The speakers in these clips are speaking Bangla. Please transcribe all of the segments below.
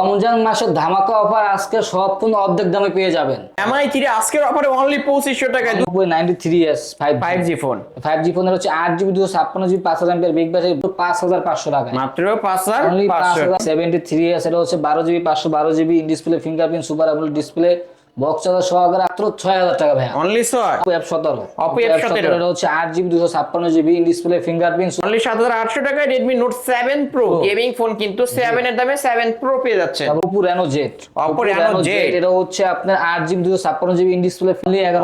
রমজান মাসের ধামাকা অফার আজকে সব ফোন অর্ধেক দামে পেয়ে যাবেন। এমআই থ্রি আজকের অফারে অনলি পঁচিশশো টাকায় ninety three S five five G phone five G ফোনের হচ্ছে আট জিবি দুশো ছাপ্পান্ন জিবি পাঁচ হাজার বিগ ব্যাটারি পাঁচ হাজার পাঁচশো টাকা মাত্র পাঁচ হাজার অনলি পাঁচ হাজার সেভেন্টি থ্রি এস এটা হচ্ছে বারো জিবি পাঁচশো বারো GB in display fingerprint super AMOLED display box charger সহকারে মাত্র ছয় হাজার টাকা ভাইয়া। অনলি ছয়? Oppo F17 Oppo F17 এটা হচ্ছে আট জিবি দুশো ছাপ্পান্ন GB in display fingerprint only সাত হাজার আটশো টাকায় Redmi note seven pro gaming phone কিন্তু সেভেন এর দামে সেভেন প্রো পেয়ে যাচ্ছে Oppo Reno Z Oppo Reno Z এটা হচ্ছে আপনার আট জিবি দুশো ছাপ্পান্ন জিবি ইন ডিসপ্লে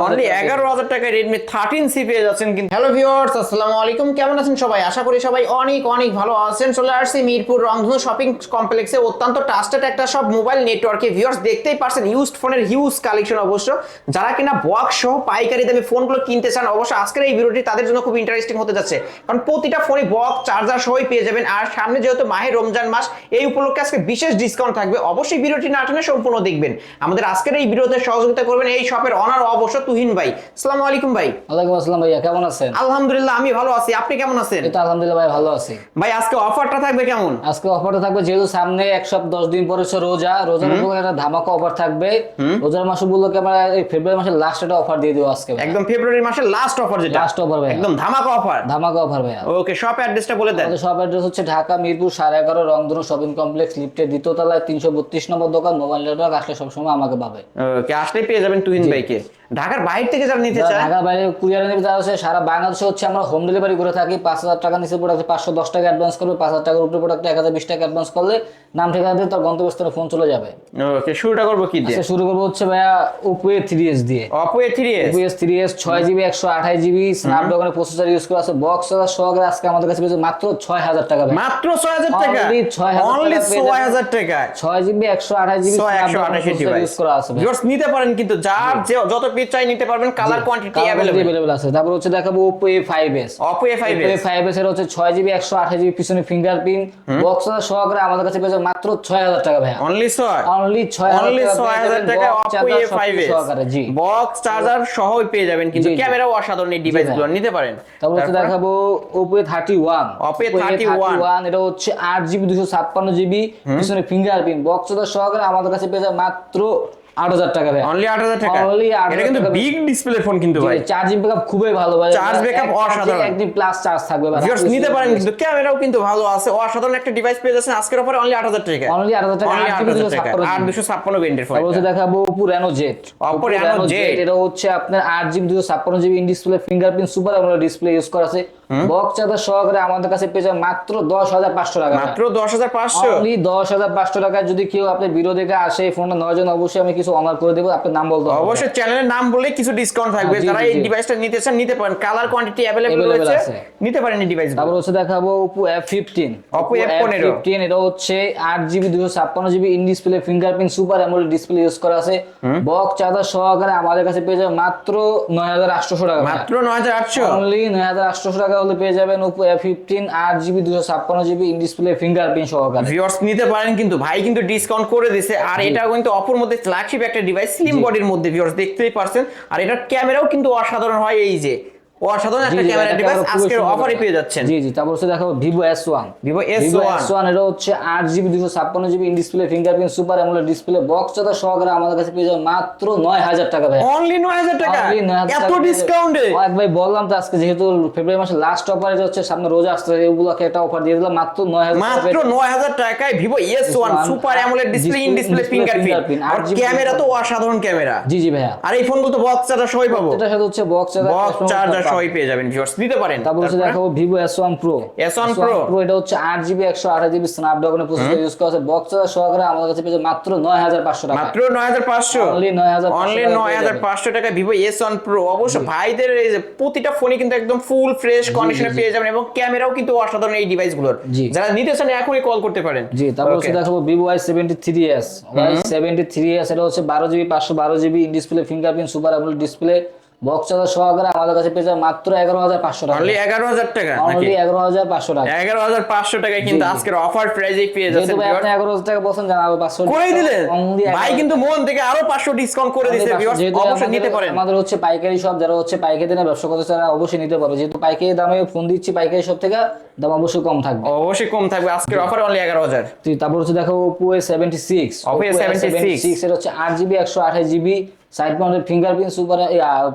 অনলি এগারো হাজার টাকায় রেডমি থার্টিন সি পেয়ে যাচ্ছেন কিন্তু। হ্যালো ভিউয়ার্স আসসালামু আলাইকুম। কেমন আছেন সবাই? আশা করি সবাই অনেক অনেক ভালো আছেন। চলে আসছি মিরপুর রংধনু শপিং কমপ্লেক্সে অত্যন্ত ট্রাস্টেড একটা সব মোবাইল নেটওয়ার্কে ভিউয়ার্স দেখতেই পারছেন ইউজড ফোনের হিউজ কালেকশন অবশ্য। যারা কিনা বক্স সহ পাইকারি দামে ফোনগুলো কিনতে চান অবশ্য আজকের এই ভিডিওটি তাদের জন্য খুব ইন্টারেস্টিং হতে যাচ্ছে। কারণ প্রতিটা ফোনে বক্স চার্জার সহই পেয়ে যাবেন। আর সামনে যেহেতু মাহে রমজান মাস এই উপলক্ষে আজকে বিশেষ ডিসকাউন্ট থাকবে। অবশ্যই ভিডিওটি না টেনে সম্পূর্ণ দেখবেন। আমাদের আজকের এই ভিডিওতে সহযোগিতা করবেন এই শপের অনার অবশ্য তুহিন ভাই। আসসালামু আলাইকুম ভাই। ওয়ালাইকুম আসসালাম ভাইয়া কেমন আছেন? আলহামদুলিল্লাহ আমি ভালো আছি। আপনি কেমন আছেন? এটা আলহামদুলিল্লাহ ভাই ভালো আছি। ভাই আজকে অফারটা থাকবে কেমন? আজকে অফারটা থাকবে যেহেতু সামনে এক সপ্তাহ দশ দিন পরে রোজা। রোজার উপরে একটা ধামাকা অফার থাকবে। রোজার মাস উপলক্ষে আমরা এই ফেব্রুয়ারি মাসের লাস্ট একটা অফার দিয়ে দেবো আজকে। একদম ফেব্রুয়ারি মাসের লাস্ট অফার যেটা। লাস্ট অফার ভাই একদম ধামাকা অফার ধামাকা অফার ভাই ওকে শপ অ্যাড্রেসটা বলে দেন। শপ অ্যাড্রেস হচ্ছে ঢাকা মিরপুর সাড়ে এগারো রংধনু শপিং কমপ্লেক্স লিফটের দ্বিতীয় তলায় তিনশো বত্রিশ নম্বর দোকান মোবাইল নেটওয়ার্ক আসলে সবসময় আমাকে পাবে। ওকে আসলে পেয়ে যাবেন তুহিন ভাইকে ঢাকার বাইরে থেকে যারা নিতে চায় ঢাকার বাইরে কুরিয়ারে নেবে যারা আছে সারা বাংলাদেশে হচ্ছে আমরা হোম ডেলিভারি করে থাকি। পাঁচ হাজার টাকা নিচে প্রোডাক্টে পাঁচশো দশ টাকা অ্যাডভান্স করবে পাঁচ হাজার টাকার উপরে প্রোডাক্টে এক হাজার বিশ টাকা অ্যাডভান্স করলে নাম ঠিকানা দিয়ে তার গন্তব্যস্থানে ফোন চলে যাবে। ওকে শুরুটা করব কি দিয়ে? আজকে শুরু করব হচ্ছে ভাইয়া ওপো এ থ্রি এস দিয়ে। Oppo A three S Oppo S three S ছয় জিবি একশো আঠাশ জিবি স্ন্যাপড্রাগনের প্রসেসর ইউজ করে আছে। বক্স সহকারে আজকে আমাদের কাছে পেয়েছে মাত্র ছয় হাজার টাকা মাত্র ছয় হাজার টাকা? Only 6,000 অনলি টাকা পেয়ে ছয়। হাজার টাকায়? ছয় জিবি একশো আঠাশ জিবি একশো আঠাশি ডিভাইস ইউজ করা আছে ভিউয়ার্স নিতে পারেন কিন্তু যার যে যত পিস চাই নিতে পারবেন কালার কোয়ান্টিটি অ্যাভেলেবল আছে। তারপর হচ্ছে দেখাবো A five Oppo A five S এর হচ্ছে ছয় জিবি একশো আঠাশ জিবি পিছনে ফিঙ্গারপ্রিন্ট বক্স সহকারে আমাদের কাছে পেয়েছে মাত্র ছয় হাজার টাকা ভাই অনলি ছয়? অনলি ছয় অনলি ছয় হাজার টাকা অপো এ ফাইভ এস সহকারে জি। বক্স চার্জার সহই পেয়ে যাবেন কিন্তু। ক্যামেরাও অসাধারণ এই ডিভাইসগুলো নিতে পারেন। তারপর হচ্ছে দেখাবো থার্টি ওয়ান Oppo A31 এটা হচ্ছে আট জিবি দুশো ছাপ্পান্ন জিবি পিছনে ফিঙ্গারপ্রিন্ট বক্স সহকারে আমাদের কাছে পেয়েছে মাত্র আট হাজার টাকা ভাই। অনলি আট হাজার টাকা? Only 8,000 এটা কিন্তু বিগ ডিসপ্লে ফোন কিন্তু ভাই। চার্জিং ব্যাকআপ খুবই ভালো ভাই। Charge backup অসাধারণ। একদিন প্লাস চার্জ থাকবে ভাই। ভিউয়ার্স নিতে পারেন কিন্তু ক্যামেরাও কিন্তু ভালো আছে। অসাধারণ একটা ডিভাইস পেয়ে যাচ্ছেন আজকের অফারে অনলি টাকা। অনলি আর ব্যান্ডের ফোন তারপর হচ্ছে দেখাবো Oppo Reno Z Oppo Reno Z। এটা হচ্ছে আপনার আট জিবি দুশো ছাপ্পান্ন GB in display fingerprint super display use করা আছে। বক্স চার্জার সহকারে আমাদের কাছে পেয়ে মাত্র দশ হাজার পাঁচশো টাকা। মাত্র দশ হাজার পাঁচশো? অনলি দশ হাজার পাঁচশো টাকা যদি কেউ আপনি বিরো দেখে আসে এই ফোনটা নেওয়ার জন্য অবশ্যই আমি কিছু অনার করে দেবো আপনার নাম বলতে অবশ্যই চ্যানেলের নাম বলে কিছু ডিসকাউন্ট থাকবে। হ্যাঁ, যারা এই ডিভাইসটা নিতে চান নিতে পারেন। কালার কোয়ান্টিটি অ্যাভেলেবল রয়েছে। আছে। নিতে পারেন এই ডিভাইস তারপর হচ্ছে দেখাবো Oppo F15 Oppo F15 F15 এটা হচ্ছে আট জিবি দুশো ছাপ্পান্ন GB in display fingerprint super AMOLED display use করা আছে। বক্স চার্জার সহকারে আমাদের কাছে পেয়ে যাবে মাত্র নয় হাজার আটশোশো টাকা। মাত্র নয় হাজার আটশো? অনলি নয় হাজার আটশোশো টাকা হলে পেয়ে যাবেন Oppo F15 আট জিবি দুশো ছাপ্পান্ন জিবি ইন ডিসপ্লে ফিঙ্গারপ্রিন্ট সহকারে। ভিউয়ার্স নিতে পারেন কিন্তু ভাই কিন্তু ডিসকাউন্ট করে দিছে। আর এটা কিন্তু অপর মধ্যে ফ্ল্যাগশিপ একটা ডিভাইস স্লিম বডির মধ্যে ভিউয়ার্স দেখতেই পারছেন। আর এটার ক্যামেরাও কিন্তু অসাধারণ হয় এই যে। অসাধারণ একটা জি, জি, ক্যামেরা ডিভাইস আজকের অফারে পেয়ে যাচ্ছেন। জি জি তারপর হচ্ছে দেখাবো Vivo S one Vivo Vivo S1 এটা হচ্ছে আট জিবি দুশো ছাপ্পান্ন GB in display fingerprint super AMOLED display box charger সহকারে আমাদের কাছে পেয়ে যাবে মাত্র নয় হাজার টাকা ভাই অনলি নয় হাজার টাকা? এত ডিসকাউন্টে এক ভাই বললাম তো আজকে যেহেতু ফেব্রুয়ারি মাসের লাস্ট অফার এটা হচ্ছে সামনে রোজা আসছে এগুলোকে একটা অফার দিয়ে দিলাম মাত্র নয় হাজার টাকা মাত্র পেয়ে- নয় হাজার টাকায় Vivo S one S1 super AMOLED display in display display fingerprint R camera তো অসাধারণ ক্যামেরা জি জি ভাইয়া। আর এই ফোনগুলো তো বক্স সবাই পাবো। সাথে হচ্ছে বক্স বক্স চার্জার সবাই পেয়ে যাবেন ভিউয়ার্স নিতে পারেন। তারপর হচ্ছে? দেখাবো Vivo S one pro S1 Pro। Pro এটা হচ্ছে আট জিবি একশো আঠাশ জিবি প্রসেসর ইউজ করা আছে। বক্স সহকারে আমাদের কাছে পেয়েছে মাত্র নয় হাজার পাঁচশো টাকা। মাত্র নয় হাজার পাঁচশো? Only 9,500 অনলি টাকা নয় পেয়ে হাজার যাবেন। পাঁচশো টাকা ভিভো এস ওয়ান প্রো অবশ্য ভাইদের এই যে প্রতিটা ফোনই কিন্তু একদম ফুল ফ্রেশ কন্ডিশনে পেয়ে যাবেন এবং ক্যামেরাও কিন্তু অসাধারণ এই ডিভাইসগুলোর যারা নিতে চান এখনই কল করতে পারেন। জি তারপর হচ্ছে. দেখাবো সেভেন্টি থ্রি এস এটা হচ্ছে বারো জিবি পাঁচশো বারো GB in display fingerprint super AMOLED display box সহকারে আমাদের কাছে পেয়ে যাবে মাত্র এগারো হাজার পাঁচশো টাকা। অনলি এগারো হাজার টাকা? অনলি এগারো হাজার পাঁচশো টাকা। এগারো হাজার পাঁচশো টাকায় কিন্তু আজকের অফার প্রাইজে পেয়ে যাচ্ছেন ভাই আপনি এগারো হাজার টাকা বলছেন জানাব পাঁচশো করে দিলেন? ভাই কিন্তু মন থেকে আরও পাঁচশো ডিসকাউন্ট করে দিচ্ছে অবশ্যই নিতে পারেন। আমাদের হচ্ছে পাইকারি শপ যারা হচ্ছে পাইকারি দামে ব্যবসা করতে তারা অবশ্যই নিতে পারবে যেহেতু পাইকারি দামে ফোন দিচ্ছি পাইকারি শপ থেকে দাম অবশ্যই কম থাকবে। অবশ্যই কম থাকবে। আজকের অফার অনলি এগারো হাজার। তারপর হচ্ছে দেখো Oppo A76 Oppo A76 এর হচ্ছে আট জিবি একশো আঠাশ GB side mounted fingerprint super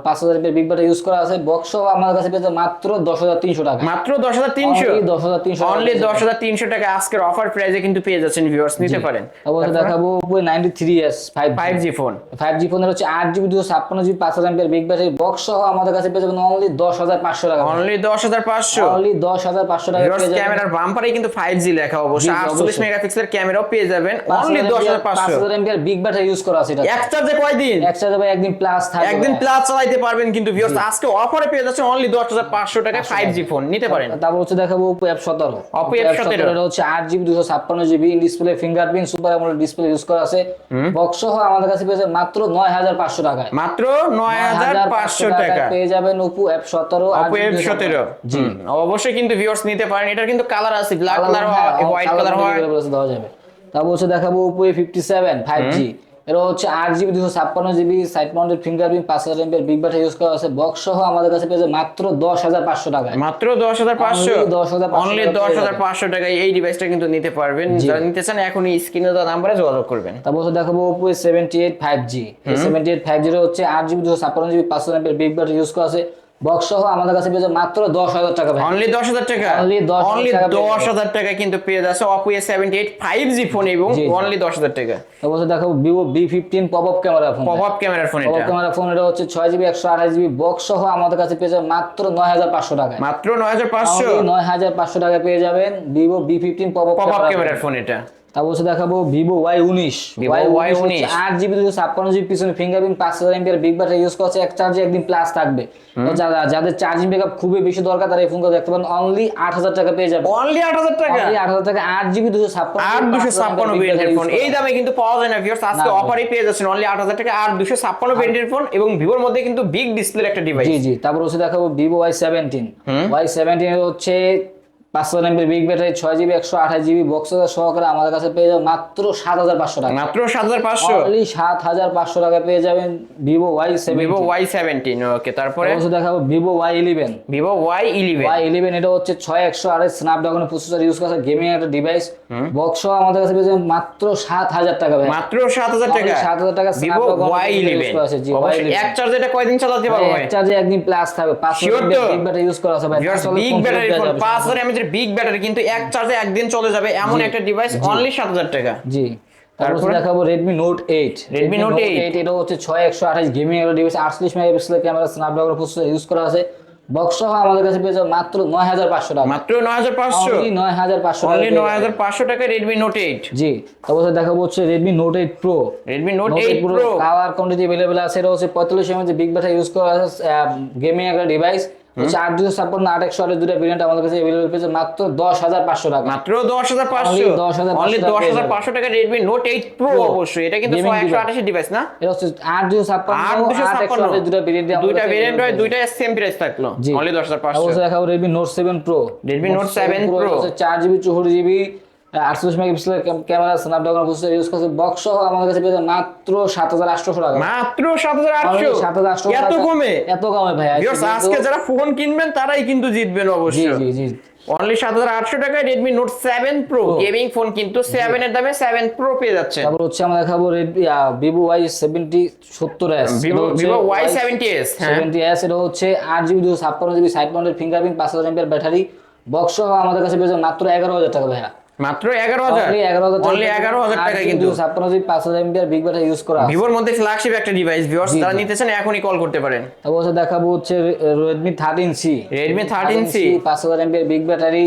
পাঁচ হাজার বিগ বাটা ইউজ করা আছে। বক্স আমার কাছে পেয়েছে মাত্র দশ হাজার তিনশো টাকা। মাত্র দশ হাজার তিনশো? Only 10,300 অনলি দশ হাজার তিনশো টাকা আজকের অফার প্রাইজে কিন্তু পেয়ে যাচ্ছেন ভিউয়ার্স নিতে পারেন। হচ্ছে দেখাবো Oppo A93s five five G phone five G ফোনের হচ্ছে আট জিবি দুশো ছাপ্পান্ন জিবি পাঁচ হাজার বিগ ব্যাটারি বক্স সহ আমাদের কাছে পেয়ে যাবেন অনলি দশ হাজার পাঁচশো টাকা। অনলি দশ হাজার পাঁচশো? অনলি দশ হাজার পাঁচশো টাকা যাবেন। ক্যামেরার বাম্পারে কিন্তু ফাইভ জি লেখা অবশ্যই। আটচল্লিশ অবশ্যই। মেগাপিক্সেলের ক্যামেরাও পেয়ে যাবেন। অনলি দশ হাজার পাঁচ পাঁচশো হাজার এমপিআর বিগ ব্যাটারি ইউজ করা আছে এটা এক চার্জে কয়দিন? একশো যাবে একদিন প্লাস থাকবে। একদিন প্লাস চালাইতে পারবেন কিন্তু ভিউয়ার্স আজকে অফারে পেয়ে যাচ্ছেন অনলি দশ হাজার পাঁচশো টাকায় ফাইভ জি ফোন নিতে পারেন। তারপর হচ্ছে দেখাবো Oppo F17 Oppo F17 এটা হচ্ছে আট জিবি দুশো ছাপ্পান্ন GB display fingerprint super AMOLED display use করা আছে। বক্স সহ আমাদের কাছে পেয়েছে মাত্র নয় হাজার পাঁচশো টাকায়। মাত্র নয় হাজার পাঁচশো টাকা পেয়ে যাবেন Oppo F17 Oppo F17 জি। অবশ্যই কিন্তু ভিউয়ার্স নিতে পারেন। এটার কিন্তু কালার আছে ব্ল্যাক কালার হয় হোয়াইট কালার হয়। দেওয়া যাবে। তারপর হচ্ছে দেখাবো Oppo A57 5G এটা হচ্ছে আট জিবি দুশো ছাপ্পান্ন জিবি সাইড মাউন্টেড ফিঙ্গারপ্রিন্ট পাঁচ হাজার এমপিআর বিগ ব্যাটারি ইউজ করা আছে। বক্স সহ আমাদের কাছে পেয়েছে মাত্র দশ হাজার পাঁচশো টাকায়। মাত্র দশ হাজার পাঁচশো? Only 10,500 অনলি টাকা দশ হাজার। পাঁচশো টাকায় এই ডিভাইসটা কিন্তু নিতে পারবেন। যারা নিতে চান এখনই স্ক্রিনে দেওয়া নাম্বারে যোগাযোগ করবেন। তারপর হচ্ছে দেখাবো Oppo A78 5G A78 5G এর হচ্ছে আট জিবি দুশো ছাপ্পান্ন জিবি পাঁচ হাজার বিগ ব্যাটারি ইউজ করা আছে। বক্স সহ আমাদের কাছে পেয়েছে মাত্র দশ হাজার টাকা অনলি দশ হাজার টাকা? অনলি দশ হাজার টাকা কিন্তু পেয়ে যাচ্ছে Oppo A seventy eight five G phone এবং। অনলি দশ হাজার টাকা। তারপর হচ্ছে দেখাবো Vivo V fifteen pop up camera phone pop up ক্যামেরার ফোন পপ ক্যামেরা ফোন এটা হচ্ছে ছয় জিবি একশো আঠাশ জিবি বক্স সহ আমাদের কাছে পেয়ে যাবেন মাত্র নয় হাজার পাঁচশো টাকায়। মাত্র নয় হাজার পাঁচশো? নয় হাজার পাঁচশো টাকা পেয়ে যাবেন Vivo V fifteen pop up camera phone এটা। তারপর হচ্ছে দেখাবো ভিভো ওয়াই উনিশ। Vivo Y19 আট জিবি দুশো ছাপ্পান্ন জিবি পিছনে ফিঙ্গারপ্রিন্ট পাঁচ হাজার এমপিআর বিগ ব্যাটারি ইউজ করছে এক চার্জে একদিন প্লাস থাকবে। যারা- যাদের চার্জিং ব্যাকআপ খুবই বেশি দরকার তারা এই ফোনটা দেখতে পারেন। অনলি আট হাজার টাকা পেয়ে যাবে। অনলি আট হাজার টাকা? অনলি আট হাজার টাকা আট জিবি দুশো ছাপ্পান্ন আট দুশো ছাপ্পান্ন ভেরিয়েন্টের ফোন। এই দামে কিন্তু পাওয়া যায় না ভিউয়ার্স আজকে না, অফারই পেয়ে যাচ্ছেন অনলি আট হাজার টাকা। আট দুশো ছাপ্পান্ন ভেরিয়েন্টের ফোন এবং ভিভোর মধ্যে কিন্তু বিগ ডিসপ্লের একটা ডিভাইস জি জি। তারপর হচ্ছে দেখাবো Vivo Y seventeen. Y seventeen হচ্ছে পাঁচশো এমপির বিগ ব্যাটারি ছয় জিবি একশো আঠাশ জিবি বক্স সহকারে আমাদের কাছে পেয়ে যাবেন মাত্র সাত হাজার পাঁচশো টাকা। মাত্র সাত হাজার পাঁচশো? অনলি সাত হাজার পাঁচশো টাকা পেয়ে যাবেন Vivo Y Vivo Y seventeen okay তারপরে? দেখাবো Vivo Y eleven Vivo Y eleven Y eleven এটা হচ্ছে ছয় একশো আড়াই স্ন্যাপড্রাগনের প্রসেসর ইউজ করা গেমিং একটা ডিভাইস বক্স আমাদের কাছে পেয়ে যাবেন মাত্র সাত হাজার টাকা মাত্র সাত হাজার টাকা? সাত হাজার টাকা ভিভো ওয়াই ইলেভেন করা আছে, জি, Y11 এক চার্জে এটা কয়দিন চালাতে পারব এক চার্জে একদিন প্লাস থাকবে। পাঁচ Sure তো? বিগ ব্যাটারি ইউজ করা আছে ভাই বিগ ব্যাটারি পাঁচ হাজার এমএচ বিগ ব্যাটারি কিন্তু এক চার্জে একদিন চলে যাবে এমন একটা ডিভাইস অনলি সাত হাজার টাকা জি তারপর তারপরে? দেখাবো Redmi Note 8 Redmi Note 8 এটা হচ্ছে 6128 গেমিং এর ডিভাইস 48 মেগাপিক্সেলের ক্যামেরা স্ন্যাপড্রাগন প্রসেসর ইউজ করা আছে বক্স সহ আমাদের কাছে পেয়ে যাবে মাত্র 9500 টাকা মাত্র নয় হাজার পাঁচশো অনলি 9500 টাকা অনলি পেয়ে নয় যাবেন। হাজার পাঁচশো টাকা রেডমি নোট এইট জি তারপর দেখাবো হচ্ছে Redmi Note 8 Pro Redmi note Note eight 8 Pro pro colour quantity available আছে এটা হচ্ছে 45 এমএএইচ বিগ ব্যাটারি ইউজ করা আছে গেমিং একটা ডিভাইস আট দুশো ছাপ্পান্ন আট একশো আটের দুটো ভেরিয়েন্ট আমাদের কাছে অ্যাভেলেবল পেয়েছে মাত্র দশ হাজার পাঁচশো টাকা। মাত্র দশ হাজার পাঁচশো? দশ হাজার দশ হাজার পাঁচশো টাকা রেডমি নোট এইট প্রো অবশ্যই। এটা কিন্তু একশো আঠাশি ডিভাইস না? এটা হচ্ছে আট দুশো ছাপ্পান্ন আট দুশো ছাপ্পান্ন দুটো ভেরিয়েন্ট দুইটা ভেরিয়েন্ট হয় দুইটা সেম প্রাইস থাকল। অনলি দশ হাজার পাঁচশো। দেখাবো Redmi note seven pro Redmi note seven pro চার জিবি চৌষট্টি জিবি 48 মেগাপিক্সেলের ক্যামেরা স্ন্যাপড্রাগন প্রসেসর ইউজ করছে বক্স সহ আমাদের কাছে পেয়ে যাবে মাত্র 7800 টাকা। মাত্র সাত হাজার আটশো? Only 7800 এত কমে? এত কমে ভাই আজকে যারা ফোন কিনবেন তারাই কিন্তু জিতবেন অবশ্যই জি জি অনলি সাত হাজার আটশো টাকায় Redmi note seven pro gaming phone কিন্তু সেভেন এর দামে সেভেন প্রো পেয়ে যাচ্ছে তারপর হচ্ছে আমরা দেখাবো Redmi Vivo Y70 70s Vivo Vivo Y seventy S হ্যাঁ। 70s এটা হচ্ছে 8GB 256GB side mounted fingerprint 5000 এমপিআর ব্যাটারি। বক্স সহ আমাদের কাছে পেয়ে যাবে মাত্র 11000 টাকা ভাইয়া। মাত্র এগারো হাজার? অনলি 11000 অনলি এগারো হাজার টাকা কিন্তু। 256GB 5000 MPR big battery use করা ভিভোর মধ্যে ফ্ল্যাগশিপ একটা ডিভাইস ভিউয়ার্স যারা নিতে চান এখনই কল করতে পারেন। তারপর হচ্ছে দেখাবো হচ্ছে Redmi thirteen C Redmi thirteen C পাঁচ হাজার এমপিআর বিগ ব্যাটারি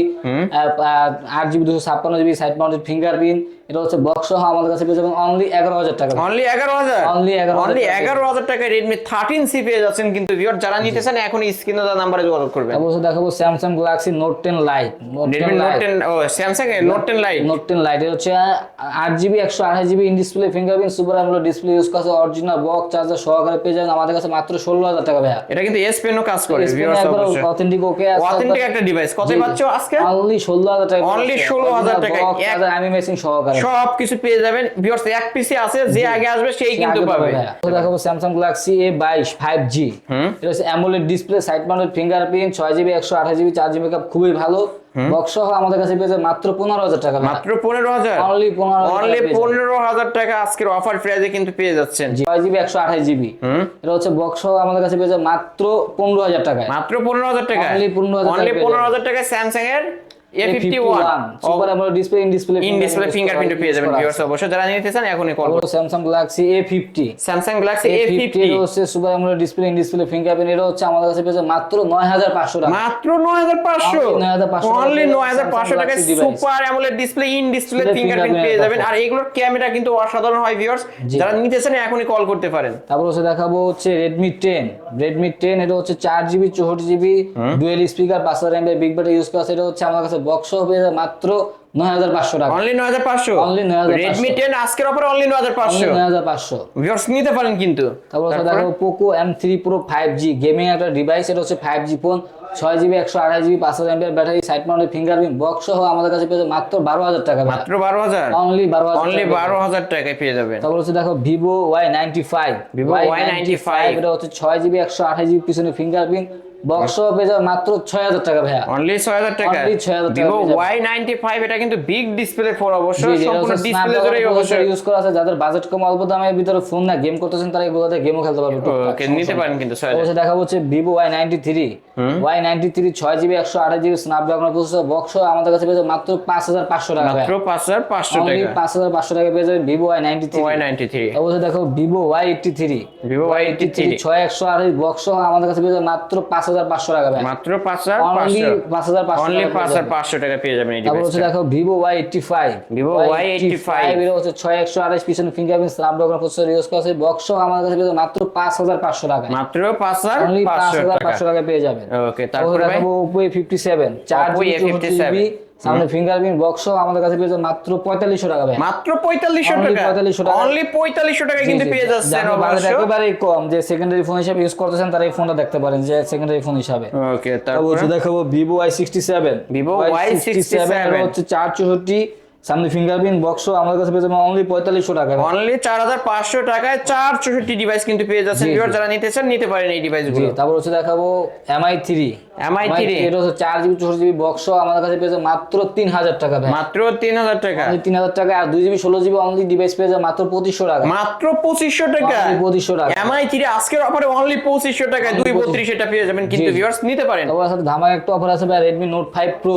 দুশো ছাপ্পান্ন জিবি সাইড মাউন্টেড ফিঙ্গারপ্রিন্ট এটা হচ্ছে বক্স সহ আমাদের কাছে পেয়ে যাবেন অনলি এগারো হাজার টাকা। অনলি এগারো হাজার? Only 11,000 অনলি টাকা। এগারো হাজার টাকায় রেডমি থার্টিন সি পেয়ে যাচ্ছেন কিন্তু ভিউয়ার যারা নিতে চান এখন স্ক্রিনে দেওয়া নাম্বারে যোগাযোগ করবেন। হচ্ছে দেখাবো Samsung Galaxy Note ten Lite Redmi Note ten ও স্যামসাং এর Note ten Lite Note ten Lite হচ্ছে আট জিবি একশো আঠাশ GB in display fingerprint super AMOLED display use করছে অরিজিনাল বক্স চার্জার সহকারে পেয়ে যাবেন আমাদের কাছে মাত্র ষোলো হাজার টাকা ভাইয়া। এটা কিন্তু এস পেনও কাজ করে অথেন্টিক ওকে অথেন্টিক একটা ডিভাইস কত পাচ্ছ আজকে? অনলি ষোলো হাজার টাকা অনলি 16,000 টাকায়। এক- আমি মেশিন সহকারে। সব কিছু পেয়ে যাবেন। ভিউয়ার্স এক পিসি আছে যে আগে আসবে সেই কিন্তু পাবে। দেখাবো স্যামসাং গ্যালাক্সি এ বাইশ ফাইভ জি এটা হচ্ছে AMOLED display side mounted fingerprint ছয় জিবি একশো আঠাশ জিবি চার জিবি খুবই ভালো। বক্স আমাদের কাছে পেয়েছে মাত্র পনেরো হাজার টাকা মাত্র পনেরো হাজার? অনলি পনেরো অনলি পনেরো হাজার টাকা আজকের অফার প্রাইজে কিন্তু পেয়ে যাচ্ছেন। ছয় জিবি একশো আঠাশ জিবি এটা হচ্ছে বক্স আমাদের কাছে পেয়েছে মাত্র পনেরো হাজার টাকা মাত্র পনেরো হাজার টাকা Only 15,000 অনলি পনেরো হাজার টাকা স্যামসাং এর A fifty one super AMOLED display in display in display fingerprint পেয়ে যাবেন ভিউয়ার্স অবশ্যই যারা নিতে চান এখনই কল করুন Samsung Galaxy A fifty Samsung Galaxy এটা হচ্ছে super AMOLED display in display fingerprint এটা হচ্ছে আমাদের কাছে পেয়েছে মাত্র নয় হাজার পাঁচশো টাকা। মাত্র নয় হাজার পাঁচশো? Only 9,500 অনলি টাকা নয় হাজার পাঁচশো Samsung টাকায় super AMOLED display in display fingerprint পেয়ে যাবেন। আর এগুলোর ক্যামেরা কিন্তু অসাধারণ হয় ভিউয়ার্স যারা নিতে চান এখনই কল করতে পারেন। তারপর হচ্ছে দেখাবো হচ্ছে রেডমি টেন রেডমি টেন এটা হচ্ছে চার জিবি চৌষট্টি GB dual speaker MB big battery use করা এটা হচ্ছে আমার কাছে বক্স হবে মাত্র নয় হাজার পাঁচশো টাকা। অনলি নয় হাজার পাঁচশো? Only 9,500 রেডমি টেন আজকের অফারে অনলি নয় হাজার পাঁচশো। নয় হাজার পাঁচশো। ভিউয়ার্স নিতে পারেন কিন্তু। তারপর হচ্ছে Poco M three Pro five G gaming একটা ডিভাইস এটা হচ্ছে ফাইভ জি ফোন ছয় জিবি একশো আঠাশ জিবি পাঁচ হাজার MB battery side mounted fingerprint box সহ আমাদের কাছে পেয়েছে মাত্র বারো হাজার টাকা মাত্র বারো হাজার? অনলি বারো হাজার অনলি বারো হাজার টাকায় পেয়ে যাবেন। তারপর হচ্ছে দেখো Vivo Y ninety five Vivo Y95 এটা হচ্ছে ছয় জিবি একশো আঠাশ জিবি পিছনে ফিঙ্গারপ্রিন্ট বক্স পেয়ে যাবে মাত্র ছয় হাজার টাকা ভাইয়া। অনলি ছয় হাজার টাকা। Only 6,000 টাকা ভিভো পেয়ে যাবেন। ওয়াই নাইনটি ফাইভ এটা কিন্তু বিগ ডিসপ্লে ফোন অবশ্য সম্পূর্ণ ডিসপ্লে জুড়েই অবশ্যই। ইউজ করা আছে যাদের বাজেট কম অল্প দামের ভিতরে ফোন না গেম করতেছেন তারা এগুলোতে গেমও খেলতে পারবে ওকে নিতে পারেন কিন্তু ছয় হাজার। অবশ্যই দেখা হচ্ছে Vivo Y ninety three Y ninety three ছয় জিবি একশো আঠাশ জিবি স্ন্যাপড্রাগন প্রসেসর বক্স আমাদের কাছে পেয়েছে মাত্র পাঁচ হাজার পাঁচশো টাকা মাত্র পাঁচ হাজার পাঁচশো অনলি টাকা। পাঁচ হাজার পাঁচশো টাকা পেয়ে যাবে Vivo Y ninety three Y ninety three অবশ্যই দেখো Vivo Y eighty three Vivo Y eighty three ছয় একশো আঠাশ বক্স আমাদের কাছে পেয়ে যাবে মাত্র পাঁচ হাজার পাঁচশো টাকা মাত্র পাঁচ হাজার পাঁচ হাজার অনলি টাকা পাঁচ হাজার। পাঁচশো টাকা পেয়ে যাবেন তারপর হচ্ছে দেখো Vivo Y eighty five Vivo Y85 এটা হচ্ছে ছয় একশো আঠাশ পিছনে ফিঙ্গারপ্রিন্ট স্ন্যাপড্রাগন প্রসেসর ইউজ করা আছে বক্স আমাদের কাছে পেয়ে মাত্র পাঁচ হাজার পাঁচশো টাকা। মাত্র পাঁচ হাজার পাঁচশো টাকা। পেয়ে যাবেন। ওকে তারপরে দেখাবো ওপো ফিফটি সেভেন চার জিবি সামনে ফিঙ্গারপ্রিন্ট বক্স আমাদের কাছে পেয়ে যাবে মাত্র পঁয়তাল্লিশশো টাকা ভাই। মাত্র পঁয়তাল্লিশশো Only টাকা? 4500 টাকা। অনলি পঁয়তাল্লিশশো টাকা কিন্তু পেয়ে যাচ্ছেন অবশ্য। একেবারেই কম। যে সেকেন্ডারি ফোন হিসাবে ইউজ করতেছেন তারা এই ফোনটা দেখতে পারেন। যে সেকেন্ডারি ফোন হিসাবে। ওকে তারপর হচ্ছে দেখাবো সিক্সটি সেভেন Vivo Y67 হচ্ছে চার চৌষট্টি। সামনে ফিঙ্গারপ্রিন্ট বক্স আমাদের কাছে পেয়ে যাবেন অনলি পঁয়তাল্লিশশো টাকা। অনলি চার হাজার পাঁচশো টাকায় চার চৌষট্টি ডিভাইস কিন্তু পেয়ে যাচ্ছেন যারা নিতে চান নিতে পারেন এই ডিভাইস জি তারপর হচ্ছে দেখাবো এমআই থ্রি MI থ্রি এটা হচ্ছে চার জিবি চৌষট্টি জিবি বক্স আমাদের কাছে পেয়ে মাত্র তিন হাজার টাকা ভাই। মাত্র তিন হাজার টাকা? তিন হাজার টাকা আর দুই জিবি ষোলো জিবি অনলি ডিভাইস পেয়ে মাত্র পঁচিশশো টাকা। মাত্র পঁচিশশো টাকা? Only 2500 টাকা। এমআই থ্রি আজকের অফারে অনলি পঁচিশশো টাকায় দুই বত্রিশ এটা পেয়ে যাবেন কিন্তু। ভিউয়ার্স নিতে পারেন। তারপর ধামাকা একটা অফার আছে ভাই Redmi Note five Pro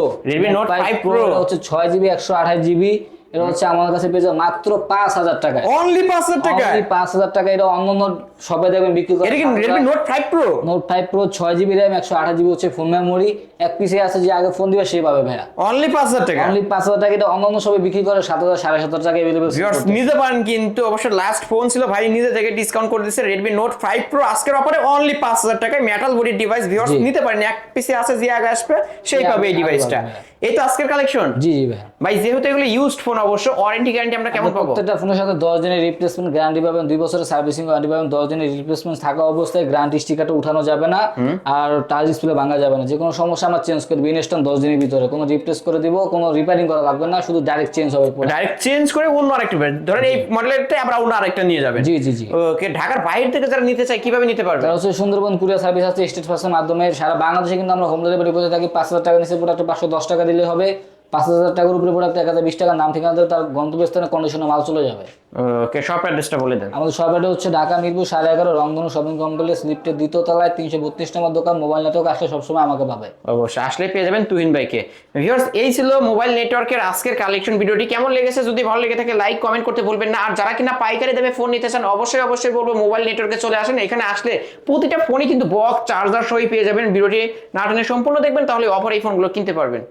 Note 5 Pro এটা হচ্ছে ছয় জিবি একশো আঠাশ জিবি। এটা হচ্ছে আমাদের কাছে পেয়ে যাবে মাত্র পাঁচ হাজার টাকা অনলি পাঁচ হাজার টাকা পাঁচ হাজার টাকা এটা অন্য অন্য সবাই দেখবেন বিক্রি করে। এটা কি Redmi Note five Pro Note five Pro ছয় জিবি র্যাম একশো আঠাশ জিবি হচ্ছে ফোন মেমোরি এক পিসে আছে যে আগে ফোন দিবে পাবে ভাইয়া। অনলি পাঁচ হাজার টাকা? অনলি পাঁচ হাজার টাকা এটা অন্য অন্য সবাই বিক্রি করে সাত হাজার সাড়ে সাত হাজার টাকা এভেলেবেল নিতে পারেন কিন্তু অবশ্য লাস্ট ফোন ছিল ভাই নিজে থেকে ডিসকাউন্ট করে দিচ্ছে রেডমি নোট ফাইভ প্রো আজকের অফারে অনলি পাঁচ হাজার টাকায় মেটাল বডি ডিভাইস ভিউয়ার্স নিতে পারেন। এক পিসে আছে যে আগে আসবে সেই পাবে এই ডিভাইসটা এই তো আজকের কালেকশন জি ভাই। ভাই যেহেতু এগুলো ইউজড ফোন অবশ্য ওয়ারেন্টি গ্যারান্টি আমরা কেমন পাবো? প্রত্যেকটা ফোনের সাথে দশ দিনের রিপ্লেসমেন্ট গ্যারান্টি পাবেন দুই বছরের সার্ভিসিং গ্যারান্টি পাবেন দশ দিনের রিপ্লেসমেন্ট থাকা অবস্থায় গ্যারান্টি স্টিকারটা উঠানো যাবে না আর টাচ ডিসপ্লে ভাঙা যাবে না। যে কোনো সমস্যা আমরা চেঞ্জ করে দিই ইনস্ট্যান্ট দশ দিনের ভিতরে। কোনো রিপ্লেস করে দিব কোনো রিপেয়ারিং করা লাগবে না শুধু ডাইরেক্ট চেঞ্জ হবে ডাইরেক্ট চেঞ্জ করে অন্য আরেকটা ধরেন এই মডেলেরটা আমরা অন্য আরেকটা নিয়ে যাবেন। জি জি জি। ওকে ঢাকার বাইরে থেকে যারা নিতে চায় কীভাবে নিতে পারবে? তারা হচ্ছে সুন্দরবন কুরিয়ার সার্ভিস আছে স্টেট ফার্সের মাধ্যমে। সারা বাংলাদেশে কিন্তু আমরা হোম ডেলিভারি করে থাকি পাঁচ হাজার টাকা নিচে প্রোডাক্ট পাঁচশো দশ টাকা দিলে হবে পাঁচ হাজার টাকার উপরে প্রোডাক্ট এক হাজার বিশ টাকার নাম ঠিকানা দিলে তার গন্তব্যস্থানে কন্ডিশনে মাল চলে যাবে। ওকে শপ অ্যাড্রেসটা বলে দেন। আমাদের শপ এটা হচ্ছে ঢাকা মিরপুর সাড়ে এগারো রংধনু শপিং কমপ্লেক্স লিফটের দ্বিতীয় তলায় তিনশো বত্রিশ নম্বর দোকান মোবাইল নেটওয়ার্ক আসলে সবসময় আমাকে পাবে। অবশ্যই আসলে পেয়ে যাবেন তুহিন ভাইকে। ভিউয়ার্স এই ছিল মোবাইল নেটওয়ার্কের আজকের কালেকশন ভিডিওটি কেমন লেগেছে? যদি ভালো লেগে থাকে লাইক কমেন্ট করতে ভুলবেন না। আর যারা কিনা পাইকারি দেবে ফোন নিতে চান অবশ্যই অবশ্যই বলব মোবাইল নেটওয়ার্কে চলে আসেন। এখানে আসলে প্রতিটা ফোনই কিন্তু বক্স চার্জার সহই পেয়ে যাবেন। ভিডিওটি নাটনে সম্পূর্ণ দেখবেন তাহলে অফার এই ফোনগুলো কিনতে পারবেন।